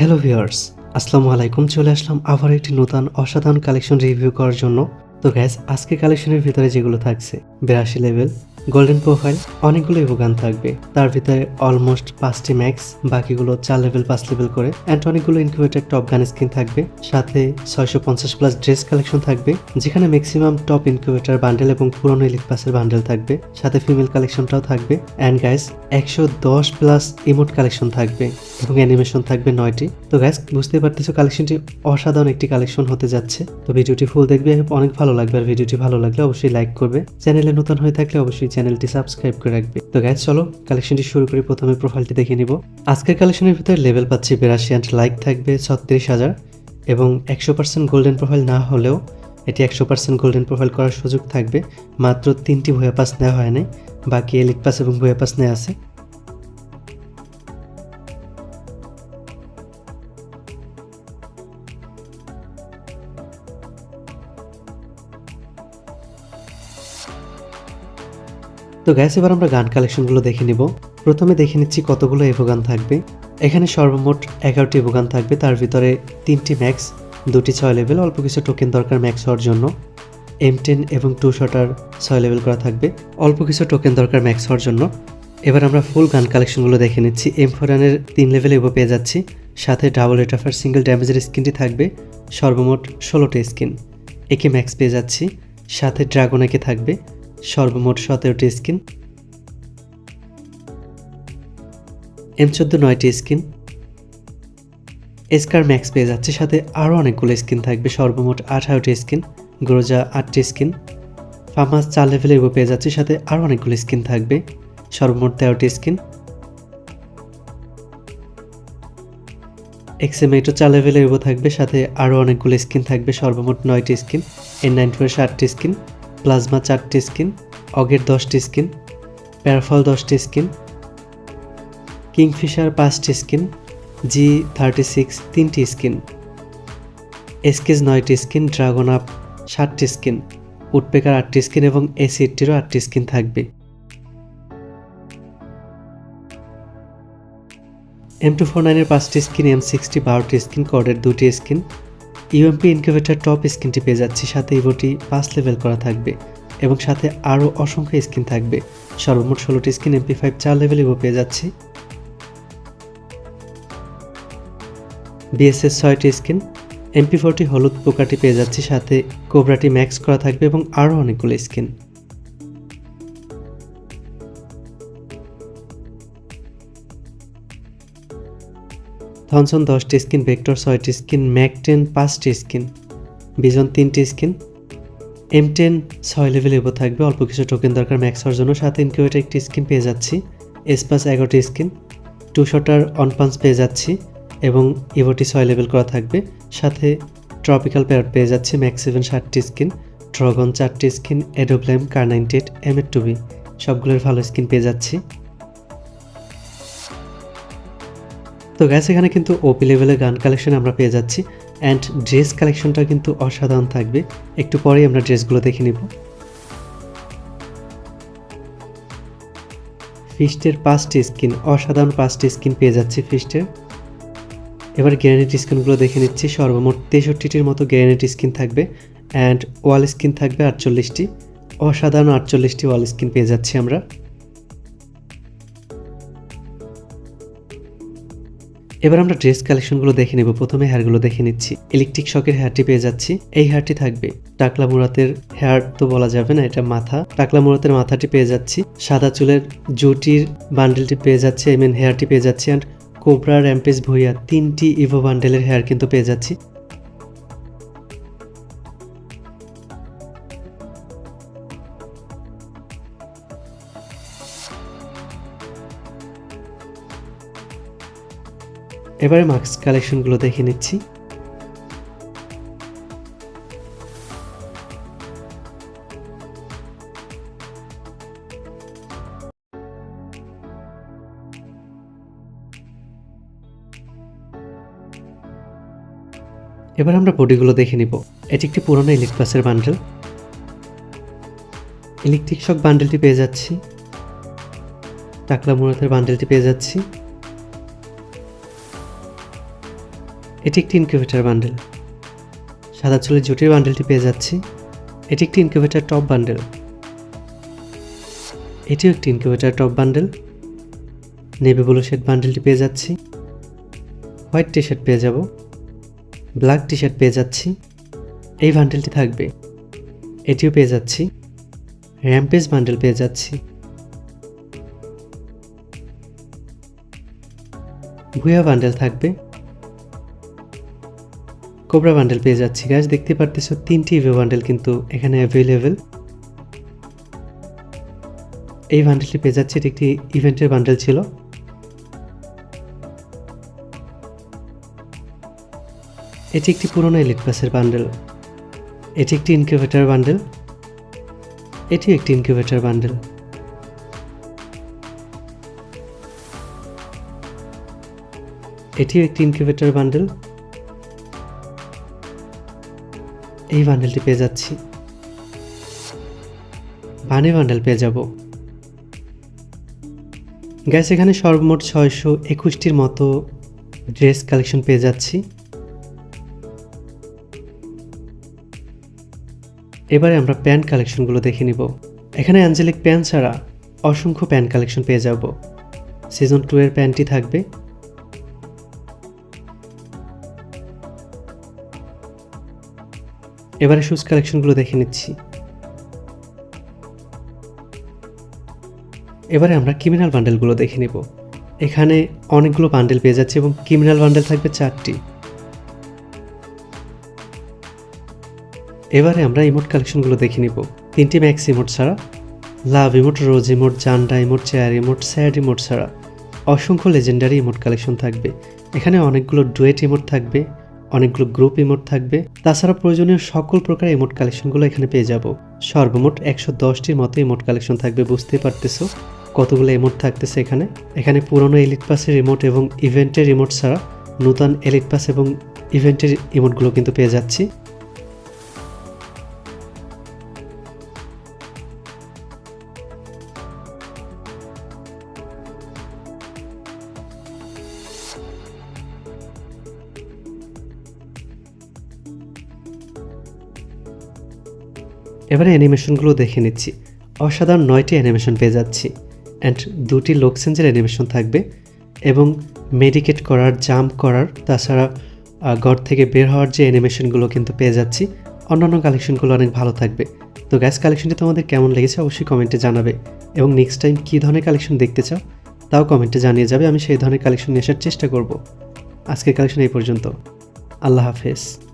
Hello viewers আসসালামু আলাইকুম। চলে আসলাম আবার একটি নতুন অসাধারণ কালেকশন রিভিউ করার জন্য। তো গ্যাস আজকে কালেকশনের ভিতরে যেগুলো থাকছে, বিরাশি লেভেল গোল্ডেন প্রোফাইল অনেকগুলো ইভোগান থাকবে। তার ভিতরে অলমোস্ট পাঁচটি ম্যাক্স বাকিগুলো চার লেভেল পাঁচ লেভেল করে অ্যান্ড অনেকগুলো ইনকিউবেটেড টপ গান স্কিন থাকবে। সাথে ছয়শো পঞ্চাশ প্লাস ড্রেস কালেকশন থাকবে, যেখানে ম্যাক্সিমাম টপ ইনকিউবেটার বান্ডেল এবং পুরনো ইলিট পাসের বান্ডেল থাকবে। সাথে ফিমেল কালেকশনটাও থাকবে অ্যান্ড গ্যাস একশো দশ প্লাস ইমোট কালেকশন থাকবে, এবং অ্যানিমেশন থাকবে নয়টি। তো গ্যাস বুঝতে পারতেছো কালেকশনটি অসাধারণ একটি কালেকশন হতে যাচ্ছে। তো ভিডিওটি ফুল দেখবে অনেক ভালো লাগবে আর ভিডিওটি ভালো লাগলে অবশ্যই লাইক করবে। চ্যানেলে নতুন হয়ে থাকলে অবশ্যই চ্যানেলটি সাবস্ক্রাইব করে রাখবে। তো গ্যাস চলো কালেকশনটি শুরু করি। প্রথমে প্রোফাইলটি দেখে নিব। আজকের কালেকশনের ভিতরে লেভেল পাচ্ছি বিরাশি অ্যান্ড লাইক থাকবে ছত্রিশ হাজার। এবং একশো পার্সেন্ট গোল্ডেন প্রোফাইল না হলেও এটি একশো পার্সেন্ট গোল্ডেন প্রোফাইল করার সুযোগ থাকবে। মাত্র তিনটি ভুয়া পাস নেওয়া হয় নাই। বাকি এলিট পাস এবং ভুয়া পাস নেওয়া আছে। তো গ্যাস এবার আমরা গান কালেকশনগুলো দেখে নিব। প্রথমে দেখে নিচ্ছি কতগুলো এভো গান থাকবে। এখানে সর্বমোট এগারোটি এভো গান থাকবে, তার ভিতরে তিনটি ম্যাক্স দুটি ছয় লেভেল অল্প কিছু টোকেন দরকার ম্যাক্স হওয়ার জন্য। এম টেন এবং টু শটার ছয় লেভেল করা থাকবে, অল্প কিছু টোকেন দরকার ম্যাক্স হওয়ার জন্য। এবার আমরা ফুল গান কালেকশনগুলো দেখে নিচ্ছি। এম ফোরানের তিন লেভেল এভো পেয়ে যাচ্ছি। সাথে ডাবল রেট অফার সিঙ্গেল ড্যামেজের স্কিনটি থাকবে, সর্বমোট ষোলোটি স্কিন একে ম্যাক্স পেয়ে যাচ্ছি। সাথে ড্রাগন একে থাকবে। সর্বমোট সতেরোটি স্কিন। এম চোদ্দ নয়টি স্কিন। এসকার ম্যাক্স পেয়ে যাচ্ছে সাথে আরও অনেকগুলো স্কিন থাকবে, সর্বমোট আঠারোটি স্কিন, গ্রোজা আটটি স্কিন। ফামাস চার লেভেলের উপর পেয়ে যাচ্ছে সাথে আরও অনেকগুলো স্কিন থাকবে, সর্বমোট তেরোটি স্কিন। এক্সএমএইটও চার লেভেলের উপর থাকবে, সাথে আরও অনেকগুলো স্কিন থাকবে, সর্বমোট নয়টি স্কিন, এন নাইন ফোর ষাটটি স্কিন। প্লাজমা চারটি স্কিন, অগের দশটি স্কিন, প্যারাফল দশটি স্কিন, কিংফিশার পাঁচটি স্কিন, জি থার্টি সিক্স তিনটি স্কিন, এসকেজ নয়টি স্কিন, ড্রাগন আপ ষাটটি স্কিন, উডপেকার আটটি স্কিন এবং এসিডটিরও আটটি স্কিন থাকবে। এম টু ফোর নাইনের পাঁচটি স্কিন, এম সিক্সটি বারোটি স্কিন, কর্ডের দুটি স্কিন ইউএমপি ইনকিউবেটার টপ স্ক্রিনটি পেয়ে যাচ্ছি, সাথে ইভোটি পাঁচ লেভেল করা থাকবে এবং সাথে আরও অসংখ্য স্ক্রিন থাকবে। সর্বমোট ষোলোটি স্ক্রিন এমপি ফাইভ চার লেভেল ইভো পেয়ে যাচ্ছি। বিএসএস ছয়টি স্ক্রিন, এমপি ফোরটি হলুদ পোকাটি পেয়ে যাচ্ছি, সাথে কোবরাটি ম্যাক্স করা থাকবে এবং আরও অনেকগুলো স্কিন থনসন দশটি স্কিন, ভেক্টর ছয়টি স্কিন ম্যাক টেন পাঁচটি স্কিন, বিজন তিনটি স্কিন। এম টেন ছয় লেভেল এবো থাকবে, অল্প কিছু টোকেন দরকার, ম্যাক্স হওয়ার জন্য সাথে ইনকিউবেটার একটি স্কিন পেয়ে যাচ্ছি। এসপাস এগারোটি skin two shotter on punch পেয়ে যাচ্ছি এবং ইভোটি ছয় লেভেল করা থাকবে। সাথে ট্রপিক্যাল প্যারট পেয়ে যাচ্ছে, ম্যাক্স সেভেন ষাটটি স্কিন, ড্রগন চারটি স্কিন এডোপ্লেম কার নাইনটি এইট এম এর টুবি সবগুলোর ভালো স্কিন পেয়ে যাচ্ছি। তো গ্যাস এখানে কিন্তু ওপি লেভেলের গান কালেকশন আমরা পেয়ে যাচ্ছি। অ্যান্ড ড্রেস কালেকশনটা কিন্তু অসাধারণ থাকবে। একটু পরেই আমরা ড্রেসগুলো দেখে নিব। ফিস্টের পাঁচটি স্কিন অসাধারণ পাঁচটি স্কিন পেয়ে যাচ্ছি ফিস্টের এবার গ্রেনেড স্কিনগুলো দেখে নিচ্ছি। সর্বমোট তেষট্টিটির মতো গ্রেনেড স্কিন থাকবে। অ্যান্ড ওয়াল স্কিন থাকবে আটচল্লিশটি। অসাধারণ আটচল্লিশটি ওয়াল স্কিন পেয়ে যাচ্ছি আমরা। এবার আমরা ড্রেস কালেকশনগুলো দেখে নেব। প্রথমে হেয়ারগুলো দেখে নিচ্ছি। ইলেকট্রিক শকের হেয়ারটি পেয়ে যাচ্ছি। এই হেয়ারটি থাকবে টাকলা মুরাতের হেয়ার তো বলা যাবে না, এটা মাথা। টাকলা মুরাতের মাথাটি পেয়ে যাচ্ছি। সাদা চুলের জুটির বান্ডেলটি পেয়ে যাচ্ছে আই মিন হেয়ারটি পেয়ে যাচ্ছি। অ্যান্ড কোবরা র্যাম্পেজ ভুইয়া তিনটি ইভো বান্ডেলের হেয়ার কিন্তু পেয়ে যাচ্ছি। এবারে মাস্ক কালেকশনগুলো দেখে নিচ্ছি। এবার আমরা বডিগুলো দেখে নিব। এটি একটি পুরনো ইলেকট্রাসের বান্ডেল ইলেকট্রিক শক বান্ডেলটি পেয়ে যাচ্ছি। টাকলা মুরাতের বান্ডেলটি পেয়ে যাচ্ছি। এটি একটি ইনকিউবেটার বান্ডেল সাদা চুলের জুটির বান্ডেলটি পেয়ে যাচ্ছি। এটি একটি ইনকিউবেটার টপ বান্ডেল এটিও একটি incubator top bundle navy blue shade বান্ডেলটি পেয়ে যাচ্ছি। হোয়াইট টি শার্ট পেয়ে যাব। ব্ল্যাক টি শার্ট পেয়ে যাচ্ছি। এই বান্ডেলটি থাকবে। এটিও পেয়ে যাচ্ছি। র্যাম্পেজ বান্ডেল পেয়ে যাচ্ছি। ভুয়া বান্ডেল থাকবে। কোবরা বান্ডেল পেয়ে যাচ্ছি গাছ দেখতে পারতেছো, তিনটি ইভো বান্ডেল কিন্তু এখানে অ্যাভেলেবেল এই বান্ডেলটি পেয়ে যাচ্ছে, এটি একটি ইভেন্টের বান্ডেল ছিল। এটি একটি পুরনো এলিট পাসের বান্ডেল এটি একটি ইনকিউবেটর বান্ডেল এটিও একটি ইনকিউবেটর বান্ডেল এটিও একটি ইনকিউবেটর বান্ডেল এই বান্ডেলটি পেয়ে যাচ্ছি। বানি বান্ডেল পেয়ে যাব। গ্যাস এখানে সর্বমোট ছয়শো একুশটির মতো ড্রেস কালেকশন পেয়ে যাচ্ছি। এবারে আমরা প্যান্ট কালেকশনগুলো দেখে নিব। এখানে অ্যাঞ্জেলিক প্যান্ট ছাড়া অসংখ্য প্যান্ট কালেকশন পেয়ে যাব। সিজন টু এর প্যান্টটি থাকবে। এবারে শুজ কালেকশনগুলো দেখে নিচ্ছি। এবারে আমরা ক্রিমিনাল বান্ডেলগুলো দেখে নিব। এখানে অনেকগুলো বান্ডেল পেয়ে যাচ্ছে এবং ক্রিমিনাল বান্ডেল থাকবে চারটি। এবারে আমরা ইমোট কালেকশনগুলো দেখে নিব। তিনটি ম্যাক্স ইমোট ছাড়া love emote rose emote জান্ডা emote chair emote sad emote ছাড়া। অসংখ্য লেজেন্ডারি ইমোট কালেকশন থাকবে। এখানে অনেকগুলো ডুয়েট ইমোট থাকবে। অনেকগুলো গ্রুপ ইমোট থাকবে। তাছাড়া প্রয়োজনীয় সকল প্রকার ইমোট কালেকশনগুলো এখানে পেয়ে যাব। সর্বমোট একশো দশটির মতো ইমোট কালেকশন থাকবে, বুঝতেই পারতেছো? কতগুলো ইমোট থাকতেছে এখানে? এখানে পুরনো এলিট পাসের রিমোট এবং ইভেন্টের রিমোট ছাড়া নূতন এলিট পাস এবং ইভেন্টের ইমোটগুলো কিন্তু পেয়ে যাচ্ছি। এবারে অ্যানিমেশনগুলো দেখে নিচ্ছি। অসাধারণ নয়টি অ্যানিমেশন পেয়ে যাচ্ছি। অ্যান্ড দুটি লোক সেন্সের অ্যানিমেশন থাকবে এবং মেডিকেট করার জাম্প করার, তাছাড়া ঘর থেকে বের হওয়ার যে অ্যানিমেশনগুলো কিন্তু পেয়ে যাচ্ছি, অন্যান্য কালেকশনগুলো অনেক ভালো থাকবে। তো গ্যাস কালেকশনটি তোমাদের কেমন লেগেছে অবশ্যই কমেন্টে জানাবে। এবং নেক্সট টাইম কী ধরনের কালেকশন দেখতে চাও, তাও কমেন্টে জানিয়ে যাবে। আমি সেই ধরনের কালেকশন নিয়ে আসার চেষ্টা করব। আজকের কালেকশন এই পর্যন্ত। আল্লাহ হাফেজ।